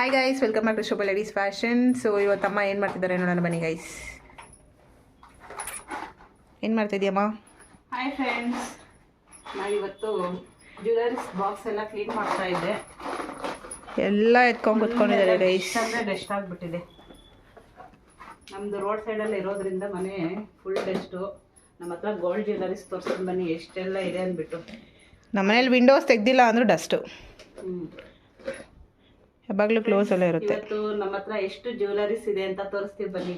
Hi guys welcome back to Shobal ladies fashion so ಇವತ್ತಮ್ಮ ಏನು ಮಾಡ್ತಿದ್ದಾರೆ ನೋಡೋಣ ಬನ್ನಿ ಗೈಸ್ ಏನು ಮಾಡ್ತಿದ್ಯಮ್ಮ ಹಾಯ್ ಫ್ರೆಂಡ್ಸ್ ನಾವಿವತ್ತು ಜ್ಯುವೆಲರೀಸ್ ಬಾಕ್ಸ್ ಎಲ್ಲ ಕ್ಲೀನ್ ಮಾಡ್ತಾ ಇದ್ದೆ. ಎಲ್ಲ ಎತ್ಕೊಂಡು ಕುತ್ಕೊಂಡಿದ್ದಾರೆ ಗೈಸ್ ಅಂದರೆ ಡಸ್ಟ್ ಆಗಿಬಿಟ್ಟಿದೆ. ನಮ್ಮದು ರೋಡ್ ಸೈಡಲ್ಲಿ ಇರೋದ್ರಿಂದ ಮನೆ ಫುಲ್ ಡಸ್ಟು ನಮ್ಮ ಹತ್ರ ಗೋಲ್ಡ್ ಜ್ಯುವೆಲರೀಸ್ ತೋರಿಸ್ಕೊಂಡು ಬನ್ನಿ ಎಷ್ಟೆಲ್ಲ ಇದೆ ಅಂದ್ಬಿಟ್ಟು. ನಮ್ಮ ಮನೇಲಿ ವಿಂಡೋಸ್ ತೆಗ್ದಿಲ್ಲ ಅಂದರೂ ಡಸ್ಟು ಹ್ಮ್. ಯಾವಾಗಲೂ ಕ್ಲೋಸ್ ಎಲ್ಲ ಇರುತ್ತೆ. ಇವತ್ತು ನಮ್ಮ ಹತ್ರ ಎಷ್ಟು ಜ್ಯುವೆಲರೀಸ್ ಇದೆ ಅಂತ ತೋರಿಸ್ತೀವಿ ಬನ್ನಿ.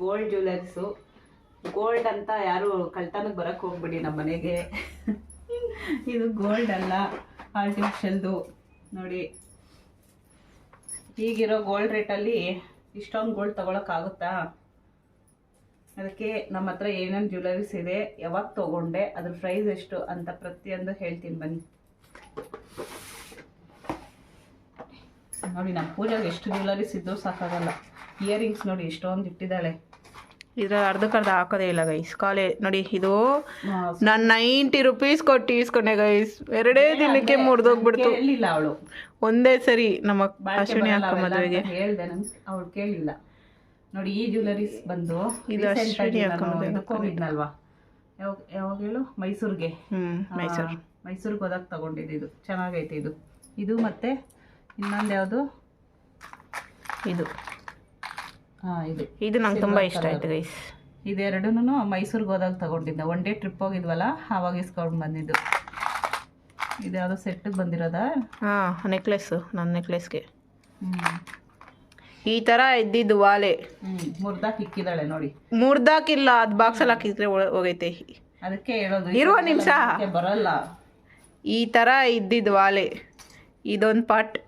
ಗೋಲ್ಡ್ ಜ್ಯುವೆಲರೀಸು ಗೋಲ್ಡ್ ಅಂತ ಯಾರು ಕಳ್ತನಕ್ಕೆ ಬರಕ್ಕೆ ಹೋಗ್ಬಿಡಿ ನಮ್ಮ ಮನೆಗೆ. ಇದು ಗೋಲ್ಡ್ ಅಲ್ಲ ಆರ್ಟಿಫಿಷಲ್ದು ನೋಡಿ. ಈಗಿರೋ ಗೋಲ್ಡ್ ರೇಟಲ್ಲಿ ಇಷ್ಟೊಂದು ಗೋಲ್ಡ್ ತಗೊಳಕ್ಕಾಗುತ್ತಾ ಅದಕ್ಕೆ ನಮ್ಮ ಹತ್ರ ಏನೇನು ಜ್ಯುವೆಲರೀಸ್ ಇದೆ ಯಾವಾಗ ತಗೊಂಡೆ ಅದ್ರ ಪ್ರೈಸ್ ಎಷ್ಟು ಅಂತ ಪ್ರತಿಯೊಂದು ಹೇಳ್ತೀನಿ ಬನ್ನಿ. ನೋಡಿ ನಮ್ಮ ಪೂಜೆಗೆ ಎಷ್ಟು ಜ್ಯುವೆಲರೀಸ್ ಇದ್ದು ಸಾಕಾಗಲ್ಲ. ಇಯರಿಂಗ್ಸ್ ನೋಡಿ ಎಷ್ಟೊಂದು ಇಟ್ಟಿದ್ದಾಳೆ. ಇದ್ರ ಅರ್ಧಕ್ಕರ್ಧ ಹಾಕೋದೇ ಇಲ್ಲ ಗೈಸ್ ಕಾಲೇ ನೋಡಿ ಇದು ನಾನು ನೈಂಟಿ ರುಪೀಸ್ ಕೊಟ್ಟು ಇಸ್ಕೊಂಡೆ ಗೈಸ್ ಎರಡೇ ದಿನಕ್ಕೆ ಮುರಿದೋಗ್ಬಿಡ್ತು. ಕೇಳಿಲ್ಲ ಅವಳು. ಒಂದೇ ಸರಿ ನಮ್ಮ ಅಶ್ವಿನಿ ಅಕ್ಕ ಮದುವೆಗೆ. ಹೇಳ್ದೆ ನಂಗೆ ಅವಳು ಕೇಳಿಲ್ಲ. ನೋಡಿ ಈ ಜ್ಯುವೆಲರೀಸ್ ಬಂದು ಇದು ಅಶ್ವಿನಿ ಅಕ್ಕ ಮದುವೆ ಇದಕ್ಕೆ ಯಾವಾಗ ಯಾವಾಗ ಹೇಳು? ಮೈಸೂರಿಗೆ. ಹ್ಞೂ ಮೈಸೂರು. ಮೈಸೂರಿಗೆ ಹೋದಾಗ ತಗೊಂಡಿದ್ದು ಇದು. ಚೆನ್ನಾಗೈತೆ ಇದು. ಇದು ಮತ್ತೆ ಇನ್ನೊಂದು ಯಾವುದು? ಇದು. ಹಾಂ ಇದು. ಇದು ನಂಗೆ ತುಂಬ ಇಷ್ಟ ಆಯ್ತು ಗೈಸ್ ಇದೆರಡೂ ಮೈಸೂರಿಗೆ ಹೋದಾಗ ತಗೊಂಡಿದ್ದೆ. ಒನ್ ಡೇ ಟ್ರಿಪ್ ಹೋಗಿದ್ವಲ್ಲ ಆವಾಗ ಇಸ್ಕೊಂಡು ಬಂದಿದ್ದು. ಇದು ಯಾವುದೋ ಸೆಟ್ಟಿಗೆ ಬಂದಿರೋದಾ? ಹಾಂ ನೆಕ್ಲೆಸ್ಸು ನನ್ನ ನೆಕ್ಲೆಸ್ಗೆ ಹ್ಞೂ ಈ ಥರ ಇದ್ದಿದ್ದು ವಾಲೆ. ಹ್ಞೂ ಮುರ್ದಾಕ್ ಇಕ್ಕಿದ್ದಾಳೆ ನೋಡಿ. ಮುರ್ದಾಕಿಲ್ಲ ಅದು ಬಾಕ್ಸಲ್ಲಿ ಹಾಕಿದ್ರೆ ಹೋಗೈತೆ. ಅದಕ್ಕೆ ಹೇಳೋದು ಇರುವ ನಿಮಿಷ. ಬರಲ್ಲ. ಈ ಥರ ಇದ್ದಿದ್ದು ವಾಲೆ. ಇದೊಂದು ಪಾಟ್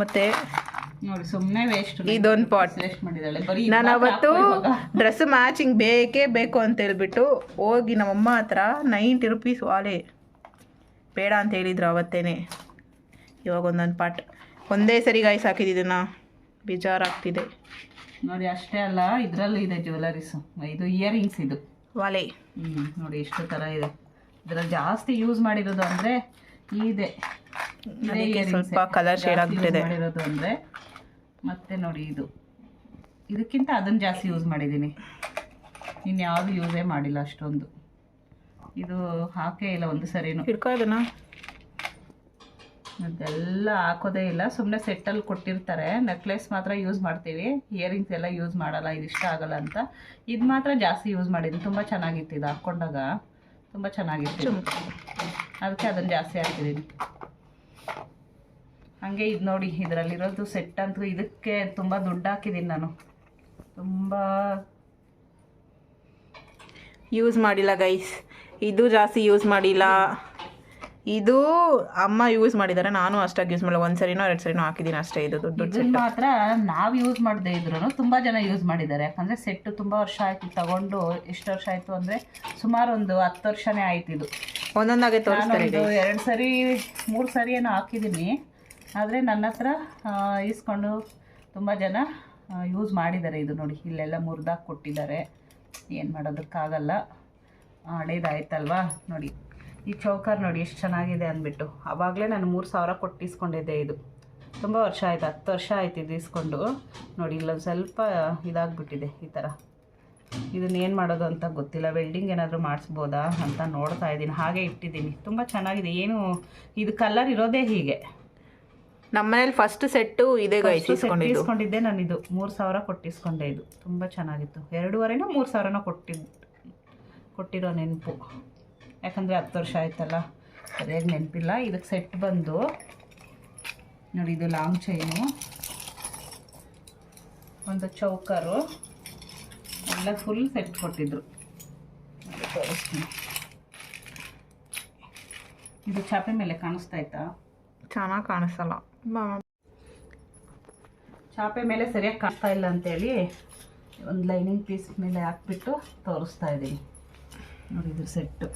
ಮತ್ತು ನೋಡಿ ಸುಮ್ಮನೆ ವೇಸ್ಟ್ ಇದೊಂದು ಪಾಟ್ ವೇಸ್ಟ್ ಮಾಡಿದಾಳೆ ಬರೀ ನಾನು ಅವತ್ತು ಡ್ರೆಸ್ ಮ್ಯಾಚಿಂಗ್ ಬೇಕೇ ಬೇಕು ಅಂತ ಹೇಳ್ಬಿಟ್ಟು ಹೋಗಿ ನಮ್ಮಮ್ಮ ಹತ್ರ ನೈಂಟಿ ರುಪೀಸ್ ವಾಲೆ ಬೇಡ ಅಂತ ಹೇಳಿದ್ರು ಅವತ್ತೇನೆ. ಇವಾಗ ಒಂದೊಂದು ಪಾಟ್ ಒಂದೇ ಸರಿ ಗಾಯ್ಸ್ ಹಾಕಿದ್ದನ್ನ ಬೇಜಾರಾಗ್ತಿದೆ. ನೋಡಿ ಅಷ್ಟೇ ಅಲ್ಲ ಇದರಲ್ಲೂ ಇದೆ ಜ್ಯುವೆಲರೀಸು ಇದು ಇಯರಿಂಗ್ಸ್ ಇದು. ವಾಲೆ ಹ್ಞೂ ನೋಡಿ ಎಷ್ಟು ಥರ ಇದೆ. ಇದರಲ್ಲಿ ಜಾಸ್ತಿ ಯೂಸ್ ಮಾಡಿರೋದು ಅಂದರೆ ಇದೆ. ಸ್ವಲ್ಪ ಕಲರ್ ಶೇಡ್ ಆಗ್ಬಿಟ್ಟಿದೆ. ಮಾಡಿರೋದು ಅಂದರೆ ಮತ್ತೆ ನೋಡಿ ಇದು. ಇದಕ್ಕಿಂತ ಅದನ್ನ ಜಾಸ್ತಿ ಯೂಸ್ ಮಾಡಿದ್ದೀನಿ. ಇನ್ಯಾವುದು ಯೂಸೇ ಮಾಡಿಲ್ಲ ಅಷ್ಟೊಂದು. ಇದು ಹಾಕೇ ಇಲ್ಲ ಒಂದು ಸರಿನೂ. ಹಿಡ್ಕೋ ಅದೆಲ್ಲ ಹಾಕೋದೇ ಇಲ್ಲ. ಸುಮ್ಮನೆ ಸೆಟ್ಟಲ್ಲಿ ಕೊಟ್ಟಿರ್ತಾರೆ. ನೆಕ್ಲೆಸ್ ಮಾತ್ರ ಯೂಸ್ ಮಾಡ್ತೀವಿ. ಇಯರಿಂಗ್ಸ್ ಎಲ್ಲ ಯೂಸ್ ಮಾಡಲ್ಲ. ಇದು ಇಷ್ಟ ಆಗಲ್ಲ ಅಂತ. ಇದು ಮಾತ್ರ ಜಾಸ್ತಿ ಯೂಸ್ ಮಾಡಿದ್ದೀನಿ. ತುಂಬ ಚೆನ್ನಾಗಿತ್ತು ಇದು ಹಾಕ್ಕೊಂಡಾಗ ತುಂಬ ಚೆನ್ನಾಗಿತ್ತು. ಅದಕ್ಕೆ ಅದನ್ನು ಜಾಸ್ತಿ ಹಾಕಿದ್ದೀನಿ. ಹಾಗೆ ಇದು ನೋಡಿ, ಇದರಲ್ಲಿರೋದು ಸೆಟ್ ಅಂತೂ ಇದಕ್ಕೆ ತುಂಬ ದುಡ್ಡು ಹಾಕಿದ್ದೀನಿ ನಾನು. ತುಂಬ ಯೂಸ್ ಮಾಡಿಲ್ಲ ಗೈಸ್ ಇದು ಜಾಸ್ತಿ ಯೂಸ್ ಮಾಡಿಲ್ಲ. ಇದು ಅಮ್ಮ ಯೂಸ್ ಮಾಡಿದ್ದಾರೆ ನಾನು ಅಷ್ಟಾಗಿ ಯೂಸ್ ಮಾಡಿ ಒಂದು ಸರಿನೋ ಎರಡು ಸರಿನೋ ಹಾಕಿದ್ದೀನಿ ಅಷ್ಟೇ ಇದು ದೊಡ್ಡ ದೊಡ್ಡ ಇದನ್ನ ಮಾತ್ರ ನಾವು ಯೂಸ್ ಮಾಡದೇ ಇದ್ರು ತುಂಬಾ ಜನ ಯೂಸ್ ಮಾಡಿದ್ದಾರೆ ಯಾಕಂದ್ರೆ ಸೆಟ್ ತುಂಬಾ ವರ್ಷ ಆಯ್ತು ತಗೊಂಡು ಎಷ್ಟು ವರ್ಷ ಆಯ್ತು ಅಂದ್ರೆ ಸುಮಾರು ಒಂದು ಹತ್ತು ವರ್ಷನೇ ಆಯ್ತು ಇದು. ಒಂದೊಂದಾಗೆ ತೋರಿಸ್ತಾರೆ ನಾನೊಂದು ಎರಡು ಸರಿ ಮೂರು ಸರಿ ಏನೋ ಹಾಕಿದ್ದೀನಿ ಆದರೆ ನನ್ನ ಹತ್ರ ಆ, ಇಸ್ಕೊಂಡು ತುಂಬ ಜನ ಯೂಸ್ ಮಾಡಿದ್ದಾರೆ ಇದು ನೋಡಿ. ಇಲ್ಲೆಲ್ಲ ಮುರಿದಾಗ ಕೊಟ್ಟಿದ್ದಾರೆ ಏನು ಮಾಡೋದಕ್ಕಾಗಲ್ಲ. ಹಳೇದಾಯ್ತಲ್ವಾ ನೋಡಿ. ಈ ಚೌಕರ್ ನೋಡಿ ಎಷ್ಟು ಚೆನ್ನಾಗಿದೆ ಅಂದ್ಬಿಟ್ಟು. ಅವಾಗಲೇ ನಾನು ಮೂರು ಸಾವಿರ ಕೊಟ್ಟು ಇಸ್ಕೊಂಡಿದ್ದೆ ಇದು. ತುಂಬ ವರ್ಷ ಆಯ್ತು ಹತ್ತು ವರ್ಷ ಆಯ್ತು ಇದು ಇಸ್ಕೊಂಡು. ನೋಡಿ ಇಲ್ಲೊಂದು ಸ್ವಲ್ಪ ಇದಾಗ್ಬಿಟ್ಟಿದೆ ಈ ಥರ ಇದನ್ನ ಏನು ಮಾಡೋದು ಅಂತ ಗೊತ್ತಿಲ್ಲ. ವೆಲ್ಡಿಂಗ್ ಏನಾದರೂ ಮಾಡಿಸ್ಬೋದಾ ಅಂತ ನೋಡ್ತಾ ಇದ್ದೀನಿ. ಹಾಗೆ ಇಟ್ಟಿದ್ದೀನಿ. ತುಂಬ ಚೆನ್ನಾಗಿದೆ. ಏನು ಇದು ಕಲರ್ ಇರೋದೇ ಹೀಗೆ. ನಮ್ಮ ಮನೇಲಿ ಫಸ್ಟ್ ಸೆಟ್ಟು ಇದೇ ಇಸ್ಕೊಂಡಿದ್ದೆ. ನಾನು ಇದು. ಮೂರು ಸಾವಿರ ಕೊಟ್ಟಿಸ್ಕೊಂಡೆ ಇದು. ತುಂಬ ಚೆನ್ನಾಗಿತ್ತು. ಎರಡೂವರೆನೂ ಮೂರು ಸಾವಿರನೋ ಕೊಟ್ಟಿದ್ದು ಕೊಟ್ಟಿರೋ ನೆನಪು. ಯಾಕಂದರೆ ಹತ್ತು ವರ್ಷ ಆಯ್ತಲ್ಲ ಸರಿಯಾಗಿ ನೆನಪಿಲ್ಲ. ಇದಕ್ಕೆ ಸೆಟ್ ಬಂದು ನೋಡಿ ಇದು ಲಾಂಗ್ ಚೈನು ಒಂದು ಚೌಕರು. ಎಲ್ಲ ಫುಲ್ ಸೆಟ್ ಕೊಟ್ಟಿದ್ರು. ತೋರಿಸ್ತೀನಿ. ಇದು ಚಾಪೆ ಮೇಲೆ ಕಾಣಿಸ್ತಾ ಇತ್ತಾ? ಚೆನ್ನಾಗಿ ಕಾಣಿಸಲ್ಲ. ಚಾಪೆ ಮೇಲೆ ಸರಿಯಾಗಿ ಕಾಣಿಸ್ತಾ ಇಲ್ಲ ಅಂತೇಳಿ ಒಂದು ಲೈನಿಂಗ್ ಪೀಸ್ ಮೇಲೆ ಹಾಕ್ಬಿಟ್ಟು ತೋರಿಸ್ತಾ ಇದ್ದೀನಿ ನೋಡಿ ಇದು ಸೆಟ್ಟು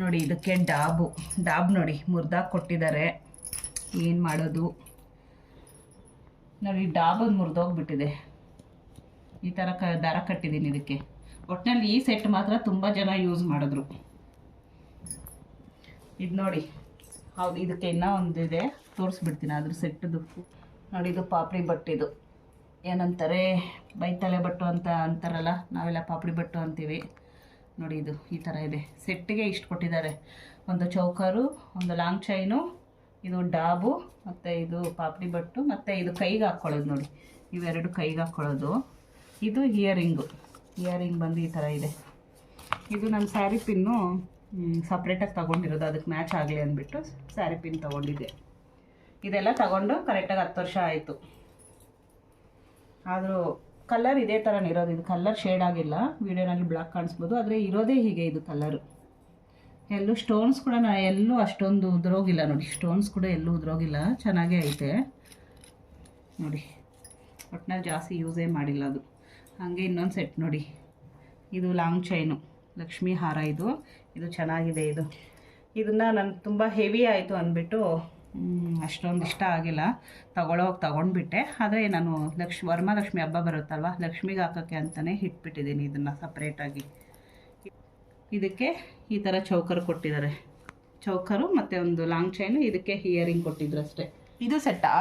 ನೋಡಿ, ಇದಕ್ಕೆ ಡಾಬು. ಡಾಬ್ ನೋಡಿ ಮುರ್ದಾಕ್ ಕೊಟ್ಟಿದ್ದಾರೆ. ಏನು ಮಾಡೋದು? ನೋಡಿ ಡಾಬ್ ಮುರಿದೋಗ್ಬಿಟ್ಟಿದೆ. ಈ ಥರ ಕ, ದಾರ ಕಟ್ಟಿದ್ದೀನಿ ಇದಕ್ಕೆ. ಒಟ್ಟಿನಲ್ಲಿ ಈ ಸೆಟ್ ಮಾತ್ರ ತುಂಬ ಜನ ಯೂಸ್ ಮಾಡಿದ್ರು. ಇದು ನೋಡಿ. ಹೌದು, ಇದಕ್ಕೆ ಇನ್ನೂ ಇದೆ. ತೋರಿಸ್ಬಿಡ್ತೀನಿ ಅದ್ರ ಸೆಟ್ಟದು ನೋಡಿ, ಇದು ಪಾಪಡಿ ಬಟ್ಟಿದು. ಏನಂತಾರೆ? ಬೈತಲೆ ಬಟ್ಟು ಅಂತ ಅಂತಾರಲ್ಲ, ನಾವೆಲ್ಲ ಪಾಪಡಿ ಬಟ್ಟು ಅಂತೀವಿ. ನೋಡಿ ಇದು ಈ ಥರ ಇದೆ. ಸೆಟ್ಟಿಗೆ ಇಷ್ಟು ಕೊಟ್ಟಿದ್ದಾರೆ. ಒಂದು ಚೌಕರು, ಒಂದು ಲಾಂಗ್ ಚೈನು ಇದು ಡಾಬು, ಮತ್ತು ಇದು ಪಾಪಡಿ ಬಟ್ಟು, ಮತ್ತು ಇದು ಕೈಗೆ ಹಾಕ್ಕೊಳ್ಳೋದು ನೋಡಿ. ಇವೆರಡು ಕೈಗೆ ಹಾಕ್ಕೊಳ್ಳೋದು ಇದು ಇಯರಿಂಗು ಇಯರಿಂಗ್ ಬಂದು ಈ ಥರ ಇದೆ. ಇದು ನಮ್ಮ ಸ್ಯಾರಿ ಪಿನ್ನು ಸಪ್ರೇಟಾಗಿ ತೊಗೊಂಡಿರೋದು. ಅದಕ್ಕೆ ಮ್ಯಾಚ್ ಆಗಲಿ ಅಂದ್ಬಿಟ್ಟು ಸ್ಯಾರಿ ಪಿನ್ ತೊಗೊಂಡಿದ್ದೆ. ಇದೆಲ್ಲ ತಗೊಂಡು ಕರೆಕ್ಟಾಗಿ ಹತ್ತು ವರ್ಷ ಆಯಿತು. ಆದರೂ ಕಲರ್ ಇದೇ ಥರನೇ ಇರೋದು. ಇದು ಕಲರ್ ಶೇಡ್ ಆಗಿಲ್ಲ. ವಿಡಿಯೋನಲ್ಲಿ ಬ್ಲಾಕ್ ಕಾಣಿಸ್ಬೋದು. ಆದರೆ ಇರೋದೇ ಹೀಗೆ ಇದು ಕಲರು ಎಲ್ಲೂ ಸ್ಟೋನ್ಸ್ ಕೂಡ ನಾ ಎಲ್ಲೂ ಅಷ್ಟೊಂದು ಉದ್ರೋಗಿಲ್ಲ ನೋಡಿ. ಸ್ಟೋನ್ಸ್ ಕೂಡ ಎಲ್ಲೂ ಉದ್ರೋಗಿಲ್ಲ. ಚೆನ್ನಾಗೇ ಐತೆ. ನೋಡಿ. ಒಟ್ನಲ್ಲಿ ಜಾಸ್ತಿ ಯೂಸೇ ಮಾಡಿಲ್ಲ ಅದು. ಹಾಗೆ ಇನ್ನೊಂದು ಸೆಟ್ ನೋಡಿ. ಇದು ಲಾಂಗ್ ಚೈನು ಲಕ್ಷ್ಮಿ ಹಾರ ಇದು. ಇದು ಚೆನ್ನಾಗಿದೆ ಇದು. ಇದನ್ನು ನಾನು ತುಂಬ ಹೆವಿ ಆಯಿತು ಅಂದ್ಬಿಟ್ಟು ಅಷ್ಟೊಂದು ಇಷ್ಟ ಆಗಿಲ್ಲ. ತಗೊಳ್ಳೋಗಿ ತಗೊಂಡ್ಬಿಟ್ಟೆ. ಆದರೆ ನಾನು ಲಕ್ಷ್ಮಿ ವರಮಹಾಲಕ್ಷ್ಮಿ ಹಬ್ಬ ಬರುತ್ತಲ್ವ ಲಕ್ಷ್ಮಿಗೆ ಹಾಕೋಕ್ಕೆ ಅಂತಲೇ ಇಟ್ಬಿಟ್ಟಿದ್ದೀನಿ ಇದನ್ನು ಸಪ್ರೇಟಾಗಿ ಇದಕ್ಕೆ ಈ ಥರ ಚೌಕರು ಕೊಟ್ಟಿದ್ದಾರೆ. ಚೌಕರು ಮತ್ತು ಒಂದು ಲಾಂಗ್ ಚೈನು ಇದಕ್ಕೆ ಹಿಯರಿಂಗ್ ಕೊಟ್ಟಿದ್ರು ಅಷ್ಟೇ ಇದು ಸೆಟ್ಟಾ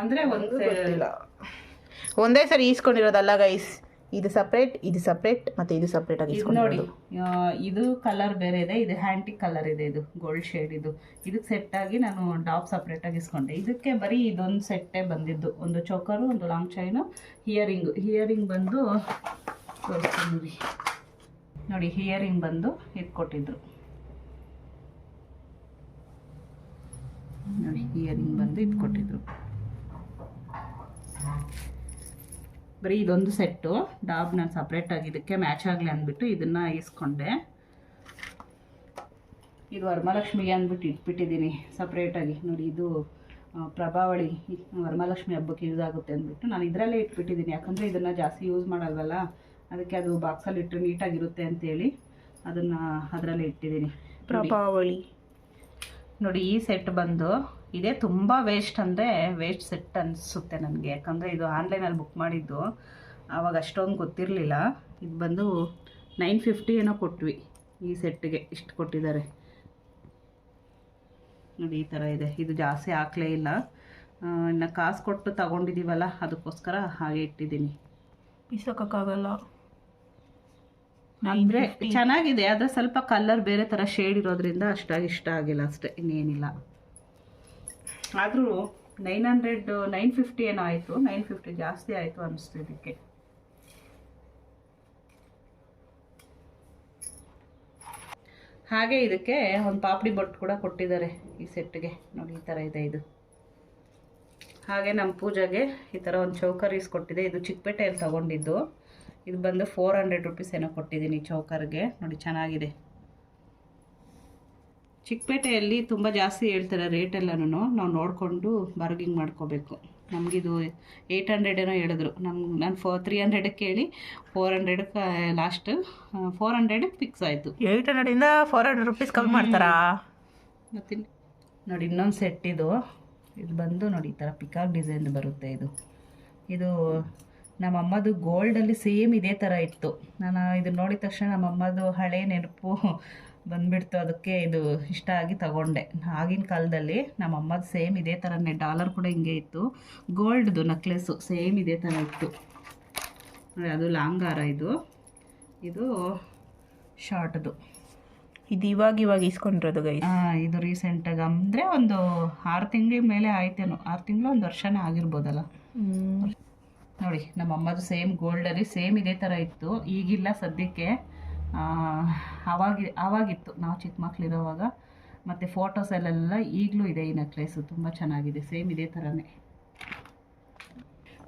ಅಂದರೆ ಒಂದು ಒಂದೇ ಸರಿ ಈಸ್ಕೊಂಡಿರೋದಲ್ಲ ಗೈಸ್ ಇದು ಸಪ್ರೇಟ್ ಇದು ಸಪ್ರೇಟ್ ಮತ್ತೆ ಇದು ಸಪ್ರೇಟ್ ಆಗಿ ನೋಡಿ ಇದು ಕಲರ್ ಬೇರೆ ಇದೆ ಇದು ಹ್ಯಾಂಟಿಕ್ ಕಲರ್ ಇದೆ ಇದು ಗೋಲ್ಡ್ ಶೇಡ್ ಇದು. ಇದಕ್ಕೆ ಸೆಟ್ ಆಗಿ ನಾನು ಟಾಪ್ ಸಪ್ರೇಟ್ ಆಗಿ ಇಸ್ಕೊಂಡೆ. ಇದಕ್ಕೆ ಬರೀ ಇದೊಂದು ಸೆಟ್ಟೇ ಬಂದಿದ್ದು. ಒಂದು ಚೋಕರು ಒಂದು ಲಾಂಗ್ ಚೈನು ಹಿಯರಿಂಗ್ ಹಿಯರಿಂಗ್ ಬಂದು ತೋರಿಸ್ತೀನಿ ನೋಡಿ. ನೋಡಿ ಹಿಯರಿಂಗ್ ಬಂದು ಇದು ಕೊಟ್ಟಿದ್ರು ನೋಡಿ ಹಿಯರಿಂಗ್ ಬಂದು ಇದು ಕೊಟ್ಟಿದ್ರು ಬರೀ ಇದೊಂದು ಸೆಟ್ಟು. ಡಾಬ್ ನಾನು ಸಪ್ರೇಟಾಗಿ ಇದಕ್ಕೆ ಮ್ಯಾಚ್ ಆಗಲಿ ಅಂದ್ಬಿಟ್ಟು ಇದನ್ನು ಇಸ್ಕೊಂಡೆ. ಇದು ವರಮಹಾಲಕ್ಷ್ಮಿಗೆ ಅಂದ್ಬಿಟ್ಟು ಇಟ್ಬಿಟ್ಟಿದ್ದೀನಿ ಸಪ್ರೇಟಾಗಿ ನೋಡಿ ಇದು ಪ್ರಭಾವಳಿ ವರಮಹಾಲಕ್ಷ್ಮಿ ಹಬ್ಬಕ್ಕೆ ಯೂಸ್ ಆಗುತ್ತೆ ಅಂದ್ಬಿಟ್ಟು ನಾನು ಇದರಲ್ಲೇ ಇಟ್ಬಿಟ್ಟಿದ್ದೀನಿ. ಯಾಕಂದರೆ ಇದನ್ನು ಜಾಸ್ತಿ ಯೂಸ್ ಮಾಡಲ್ವಲ್ಲ ಅದಕ್ಕೆ ಅದು ಬಾಕ್ಸಲ್ಲಿ ಇಟ್ಟರೆ ನೀಟಾಗಿರುತ್ತೆ ಅಂತೇಳಿ ಅದನ್ನು ಅದರಲ್ಲೇ ಇಟ್ಟಿದ್ದೀನಿ. ಪ್ರಭಾವಳಿ. ನೋಡಿ ಈ ಸೆಟ್ ಬಂದು ಇದೇ. ತುಂಬ ವೇಸ್ಟ್ ಅಂದರೆ ವೇಸ್ಟ್ ಸೆಟ್ ಅನಿಸುತ್ತೆ ನನಗೆ. ಯಾಕಂದರೆ ಇದು ಆನ್ಲೈನಲ್ಲಿ ಬುಕ್ ಮಾಡಿದ್ದು. ಆವಾಗ ಅಷ್ಟೊಂದು ಗೊತ್ತಿರಲಿಲ್ಲ. ಇದು ಬಂದು ನೈನ್ ಫಿಫ್ಟಿ ಏನೋ ಕೊಟ್ವಿ ಈ ಸೆಟ್ಟಿಗೆ ಇಷ್ಟು ಕೊಟ್ಟಿದ್ದಾರೆ. ನೋಡಿ ಈ ಥರ ಇದೆ. ಇದು ಜಾಸ್ತಿ ಹಾಕ್ಲೇ ಇಲ್ಲ. ಇನ್ನು ಕಾಸು ಕೊಟ್ಟು ತಗೊಂಡಿದ್ದೀವಲ್ಲ ಅದಕ್ಕೋಸ್ಕರ ಹಾಗೆ ಇಟ್ಟಿದ್ದೀನಿ. ಬೀಸೋಕ್ಕಾಗಲ್ಲ ಅಂದರೆ ಚೆನ್ನಾಗಿದೆ ಆದರೆ ಸ್ವಲ್ಪ ಕಲರ್ ಬೇರೆ ಥರ ಶೇಡ್ ಇರೋದ್ರಿಂದ ಅಷ್ಟಾಗಿ ಇಷ್ಟ ಆಗಿಲ್ಲ ಅಷ್ಟೇ ಇನ್ನೇನಿಲ್ಲ. ಆದರೂ ನೈನ್ ಹಂಡ್ರೆಡ್ ನೈನ್ ಫಿಫ್ಟಿ ಏನೋ ಆಯಿತು ನೈನ್ ಫಿಫ್ಟಿ ಜಾಸ್ತಿ ಆಯಿತು ಅನಿಸ್ತು ಇದಕ್ಕೆ. ಹಾಗೆ ಇದಕ್ಕೆ ಒಂದು ಪಾಪಡಿ ಬಟ್ ಕೂಡ ಕೊಟ್ಟಿದ್ದಾರೆ ಈ ಸೆಟ್ಗೆ ನೋಡಿ, ಈ ಥರ ಇದೆ ಇದು. ಹಾಗೆ ನಮ್ಮ ಪೂಜೆಗೆ ಈ ಥರ ಒಂದು ಚೌಕರೀಸ್ ಕೊಟ್ಟಿದೆ. ಇದು ಚಿಕ್ಕಪೇಟೆಯಲ್ಲಿ ತಗೊಂಡಿದ್ದು. ಇದು ಬಂದು ಫೋರ್ ಹಂಡ್ರೆಡ್ ರುಪೀಸ್ ಏನೋ ಕೊಟ್ಟಿದ್ದೀನಿ ಚೌಕರ್ಗೆ. ನೋಡಿ, ಚೆನ್ನಾಗಿದೆ. ಚಿಕ್ಕಪೇಟೆಯಲ್ಲಿ ತುಂಬ ಜಾಸ್ತಿ ಹೇಳ್ತಾರೆ ರೇಟ್ ಎಲ್ಲನೂ ನಾವು ನೋಡಿಕೊಂಡು ಬಾರ್ಗಿಂಗ್ ಮಾಡ್ಕೋಬೇಕು. ನಮಗಿದು ಏಯ್ಟ್ ಹಂಡ್ರೆಡ್ ಏನೋ ಹೇಳಿದ್ರು. ನಮ್ಗೆ ನಾನು ಫೋ ತ್ರೀ ಹಂಡ್ರೆಡಕ್ಕೆ ಕೇಳಿ ಫೋರ್ ಹಂಡ್ರೆಡಕ್ಕೆ ಲಾಸ್ಟ್ ಫೋರ್ ಹಂಡ್ರೆಡಕ್ಕೆ ಫಿಕ್ಸ್ ಆಯಿತು. ಏಯ್ಟ್ ಹಂಡ್ರೆಡಿಂದ ಫೋರ್ ಹಂಡ್ರೆಡ್ ರುಪೀಸ್ ಕಮ್ಮಿ ಮಾಡ್ತಾರಾ? ಮತ್ತೆ ನೋಡಿ ಇನ್ನೊಂದು ಸೆಟ್ ಇದು. ಇದು ಬಂದು ನೋಡಿ ಈ ಥರ ಪಿಕಾಕ್ ಡಿಸೈನ್ ಬರುತ್ತೆ ಇದು. ಇದು ನಮ್ಮಮ್ಮದು ಗೋಲ್ಡಲ್ಲಿ ಸೇಮ್ ಇದೇ ಥರ ಇತ್ತು. ನಾನು ಇದನ್ನ ನೋಡಿದ ತಕ್ಷಣ ನಮ್ಮಮ್ಮದು ಹಳೆ ನೆನಪು ಬಂದ್ಬಿಡ್ತು. ಅದಕ್ಕೆ ಇದು ಇಷ್ಟ ಆಗಿ ತಗೊಂಡೆ. ಆಗಿನ ಕಾಲದಲ್ಲಿ ನಮ್ಮ ಅಮ್ಮದು ಸೇಮ್ ಇದೇ ಥರನೇ ಡಾಲರ್ ಕೂಡ ಹಿಂಗೆ ಇತ್ತು. ಗೋಲ್ಡ್ದು ನಕ್ಲೆಸ್ಸು ಸೇಮ್ ಇದೇ ಥರ ಇತ್ತು. ಅದು ಲಾಂಗ್ ಹಾರ ಇದು. ಇದು ಶಾರ್ಟ್ದು ಇದು ಇವಾಗ ಇವಾಗ ಇಸ್ಕೊಂಡಿರೋದು ಗೈ ಆ, ಇದು ರೀಸೆಂಟಾಗಿ ಅಂದರೆ ಒಂದು ಆರು ತಿಂಗಳ ಮೇಲೆ ಆಯ್ತೇನೋ. ಆರು ತಿಂಗಳು ಒಂದು ವರ್ಷನೇ ಆಗಿರ್ಬೋದಲ್ಲ. ನೋಡಿ ನಮ್ಮ ಅಮ್ಮದು ಸೇಮ್ ಗೋಲ್ಡಲ್ಲಿ ಸೇಮ್ ಇದೇ ಥರ ಇತ್ತು. ಈಗಿಲ್ಲ ಸದ್ಯಕ್ಕೆ. ಆ, ಆವಾಗಿತ್ತು ಅವಾಗಿತ್ತು. ನಾವು ಚಿಕ್ಕ ಮಕ್ಕಳಿರೋವಾಗ ಮತ್ತು ಫೋಟೋಸಲ್ಲೆಲ್ಲ ಈಗಲೂ ಇದೆ ಈ ನೆಕ್ಲೆಸು ತುಂಬ ಚೆನ್ನಾಗಿದೆ. ಸೇಮ್ ಇದೇ ಥರನೇ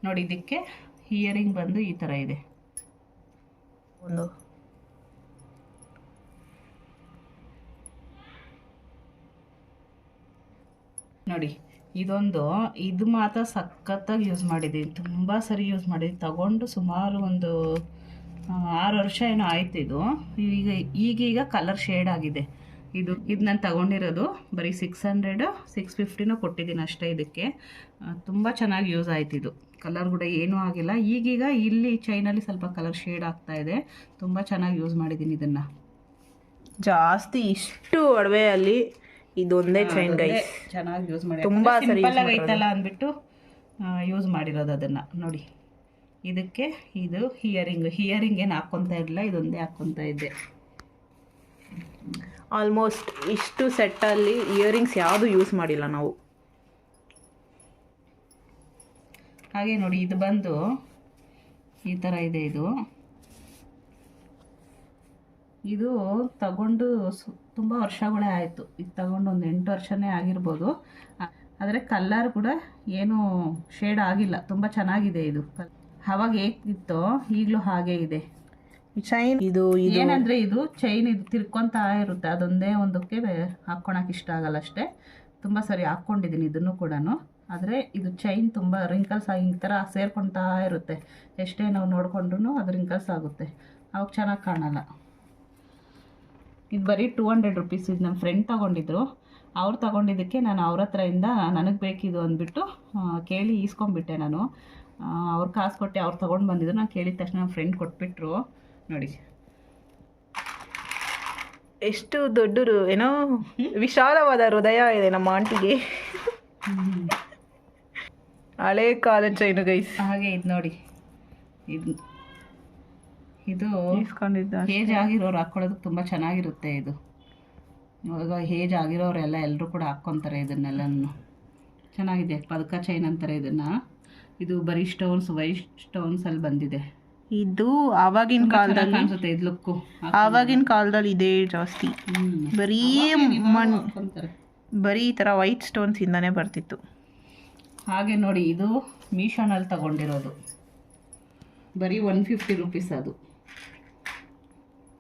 ನೋಡಿ ಇದಕ್ಕೆ ಇಯರಿಂಗ್ ಬಂದು ಈ ಥರ ಇದೆ. ಒಂದು. ನೋಡಿ ಇದೊಂದು ಇದು ಮಾತ್ರ ಸಖತ್ತಾಗಿ ಯೂಸ್ ಮಾಡಿದ್ದೀನಿ. ತುಂಬ ಸರಿ ಯೂಸ್ ಮಾಡಿದ್ದೀನಿ. ತಗೊಂಡು ಸುಮಾರು ಒಂದು ಆರು ವರ್ಷ ಏನೋ ಆಯ್ತು ಇದು. ಈಗ ಈಗೀಗ ಕಲರ್ ಶೇಡ್ ಆಗಿದೆ. ಇದು ಇದು ನಾನು ತಗೊಂಡಿರೋದು ಬರೀ ಸಿಕ್ಸ್ ಹಂಡ್ರೆಡು ಸಿಕ್ಸ್ ಫಿಫ್ಟಿನೂ ಕೊಟ್ಟಿದ್ದೀನಿ ಅಷ್ಟೇ ಇದಕ್ಕೆ. ತುಂಬ ಚೆನ್ನಾಗಿ ಯೂಸ್ ಆಯ್ತು ಇದು. ಕಲರ್ ಕೂಡ ಏನೂ ಆಗಿಲ್ಲ. ಈಗೀಗ ಇಲ್ಲಿ ಚೈನಲ್ಲಿ ಸ್ವಲ್ಪ ಕಲರ್ ಶೇಡ್ ಆಗ್ತಾ ಇದೆ. ತುಂಬ ಚೆನ್ನಾಗಿ ಯೂಸ್ ಮಾಡಿದ್ದೀನಿ ಇದನ್ನು. ಜಾಸ್ತಿ ಇಷ್ಟು ಒಡವೆಯಲ್ಲಿ ಇದೊಂದೇ ಚೈನ್ ಚೆನ್ನಾಗಿ ಯೂಸ್ ಮಾಡಿ. ತುಂಬ ಐತಲ್ಲ ಅಂದ್ಬಿಟ್ಟು ಯೂಸ್ ಮಾಡಿರೋದು ಅದನ್ನು. ನೋಡಿ. ಇದಕ್ಕೆ ಇದು ಹಿಯರಿಂಗ್ ಹಿಯರಿಂಗ್ ಏನು ಹಾಕ್ಕೊತಾ ಇರಲಿಲ್ಲ ಇದೊಂದೇ ಹಾಕ್ಕೊತಾ ಇದ್ದೆ. ಆಲ್ಮೋಸ್ಟ್ ಇಷ್ಟು ಸೆಟ್ಟಲ್ಲಿ ಇಯರಿಂಗ್ಸ್ ಯಾವುದು ಯೂಸ್ ಮಾಡಿಲ್ಲ ನಾವು. ಹಾಗೆ ನೋಡಿ ಇದು ಬಂದು ಈ ಥರ ಇದೆ ಇದು. ಇದು ತಗೊಂಡು ತುಂಬ ವರ್ಷಗಳೇ ಆಯಿತು. ಇದು ತಗೊಂಡು ಒಂದು ಎಂಟು ವರ್ಷನೇ ಆಗಿರ್ಬೋದು. ಆದರೆ ಕಲ್ಲರ್ ಕೂಡ ಏನು ಶೇಡ್ ಆಗಿಲ್ಲ. ತುಂಬ ಚೆನ್ನಾಗಿದೆ ಇದು. ಅವಾಗ ಹೇಗಿತ್ತೋ? ಈಗಲೂ ಹಾಗೆ ಇದೆ. ಚೈನ್ ಇದು ಏನಂದ್ರೆ ಇದು ಚೈನ್ ಇದು ತಿರ್ಕೊಂತಾ ಇರುತ್ತೆ. ಅದೊಂದೇ ಒಂದಕ್ಕೆ ಹಾಕ್ಕೊಳಕ್ಕೆ ಇಷ್ಟ ಆಗಲ್ಲ ಅಷ್ಟೇ. ತುಂಬ ಸರಿ ಹಾಕ್ಕೊಂಡಿದ್ದೀನಿ ಇದನ್ನು ಕೂಡ ಆದರೆ ಇದು ಚೈನ್ ತುಂಬ ರಿಂಕಲ್ಸ್ ಆಗಿ ಈ ಥರ ಸೇರ್ಕೊಳ್ತಾ ಇರುತ್ತೆ. ಎಷ್ಟೇ ನಾವು ನೋಡ್ಕೊಂಡ್ರು ಅದು ರಿಂಕಲ್ಸ್ ಆಗುತ್ತೆ. ಅವಾಗ ಚೆನ್ನಾಗಿ ಕಾಣಲ್ಲ. ಇದು ಬರೀ ಟೂ ಹಂಡ್ರೆಡ್ ರುಪೀಸ್ ಇದು ನಮ್ಮ ಫ್ರೆಂಡ್ ತೊಗೊಂಡಿದ್ರು. ಅವ್ರು ತಗೊಂಡಿದ್ದಕ್ಕೆ ನಾನು ಅವ್ರ ಹತ್ರದಿಂದ ನನಗೆ ಬೇಕಿದು ಅಂದ್ಬಿಟ್ಟು ಕೇಳಿ ಈಸ್ಕೊಂಡ್ಬಿಟ್ಟೆ ನಾನು. ಅವ್ರು ಕಾಸು ಕೊಟ್ಟು ಅವ್ರು ತೊಗೊಂಡು ಬಂದಿದ್ರು. ನಾನು ಕೇಳಿದ ತಕ್ಷಣ ಫ್ರೆಂಡ್ ಕೊಟ್ಬಿಟ್ರು. ನೋಡಿ. ಎಷ್ಟು ದೊಡ್ಡ ಏನೋ ವಿಶಾಲವಾದ ಹೃದಯ ಇದೆ ನಮ್ಮ ಆಂಟಿಗೆ. ಹಳೆ ಕಾಲದ ಚೈನು ಗೈಸ್ ಹಾಗೆ ಇದು ನೋಡಿ. ಇದು ಇದು ಹೇಜ್ ಆಗಿರೋರು ಹಾಕ್ಕೊಳ್ಳೋದಕ್ಕೆ ತುಂಬ ಚೆನ್ನಾಗಿರುತ್ತೆ ಇದು. ಇವಾಗ ಹೇಜ್ ಆಗಿರೋರೆಲ್ಲ ಎಲ್ಲರೂ ಕೂಡ ಹಾಕ್ಕೊತಾರೆ ಇದನ್ನೆಲ್ಲನೂ. ಚೆನ್ನಾಗಿದೆ ಪದಕ ಚೈನ್ ಅಂತಾರೆ ಇದನ್ನು. ಇದು ಬರೀ ಸ್ಟೋನ್ಸ್ ವೈಟ್ ಸ್ಟೋನ್ಸ್ ಅಲ್ಲಿ ಬಂದಿದೆ. ಇದು ಆವಾಗಿನ ಕಾಲದಲ್ಲಿ ಅನ್ಸುತ್ತೆ ಇದು ಲುಕ್ಕು ಆವಾಗಿನ ಕಾಲದಲ್ಲಿ ಇದೇ ಜಾಸ್ತಿ. ಬರೀ ಮಣ್ಣು ಬರೀ ಈ ಥರ ವೈಟ್ ಸ್ಟೋನ್ಸ್ ಇಂದಾನೆ ಬರ್ತಿತ್ತು. ಹಾಗೆ ನೋಡಿ ಇದು ಮೀಶೋನಲ್ಲಿ ತಗೊಂಡಿರೋದು. ಬರೀ ಒನ್ ಫಿಫ್ಟಿ ರುಪೀಸ್ ಅದು.